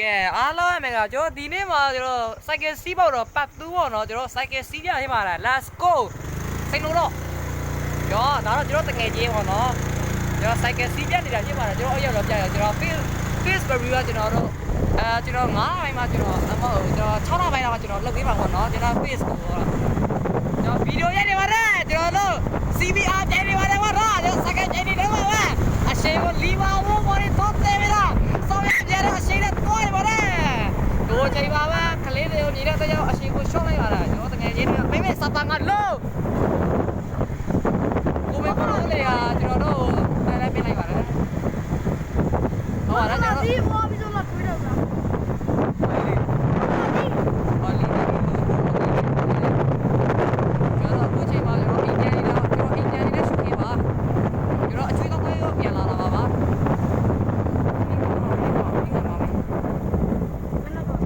ကဲအားလုံးအမေကကျွန်တော်ဒီနေ့မှာကျွန်တော် cycle စီးပေါ့တော့ပတ်သူပေါ့နော်ကျွန်တော် cycle စီးကြရမှာလား let's go စိတ်လို့တော့ကျော်ဒါတော့ကျွန်တော်တငယ်ချင်းပေါ့နော်ကျွန်တော် cycle စီးပြနေတာဖြစ်ပါတယ်ကျွန်တော်အရောက်တော့ပြရကျွန်တော် face face review ကကျွန်တော်တို့အဲကျွန်တော်9ပိုင်းမှာကျွန်တော်အမဟုတ်ကျွန်တော်6ပိုင်းလောက်ကျွန်တော်လုပ်ပေးပါပေါ့နော်ကျွန်တော် face ကိုပေါ့ကျွန်တော်ဗီဒီယိုရိုက်နေပါတယ်ကျွန်တော်တို့ CBR ပြနေပါတယ်ပေါ့နော်ကျွန်တော် cycle ပြနေတယ်ပါပဲအရှိန်ကိုလီဗာဝိုးပေါ်နေတော့တယ်ဗျာဆောင်းရပြတော့အရှိန်နဲ့တော့ရပါတယ်တို့ချိန်ပါပဲက လေးတွေကိုနေတဲ့တော့အရှိန်ကိုရှော့လိုက်ပါလားကျွန်တော်တကယ်ချင်းမိမိစတာငါလို့ကိုမေကတော့လေကျွန်တော်တို့လည်းလည်းပြလိုက်ပါတယ်ဟောအဲ့ဒါကျွန်တော် ဒီဘောပြီးတော့လာတွေ့တော့တာ ဟောလီကျွန်တော်ကိုချိန်ပါကျွန်တော်အင်ဂျင်နီတော့ကျွန်တော်အင်ဂျင်နီနဲ့ရှုပ်ခဲ့ပါကျွန်တော်အချွေးတော့ကိုပြန်လာတာပါပါ မနက်တော့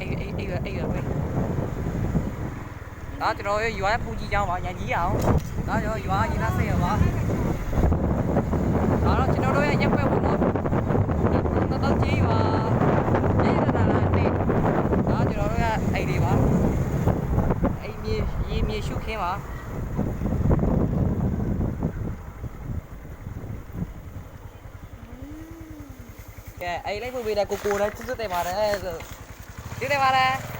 အေးအေးအေးအေးပဲ ဒါကျွန်တော်ရွာပူကြီးကြောင်းပါညကြီးအောင်ဒါကျွန်တော်ရွာရင်သားဆက်ရပါဒါတော့ကျွန်တော်တို့ရဲ့ရက်ွက်ပေါ့နော်တော့တော့ကြီးပါရေးရတာလားနေဒါကျွန်တော်တို့ရဲ့အိမ်တွေပါအိမ်မြေရေမြေရှုခင်းပါကဲအိမ်လိုက်ပို့ပေးတဲ့ကိုကိုလည်းကျွတ်တယ်ပါတယ်ဆိုကျွတ်တယ်ပါတယ်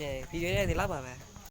ကဲဗီဒီယိုရဲ့ဒီလောက်ပါပဲ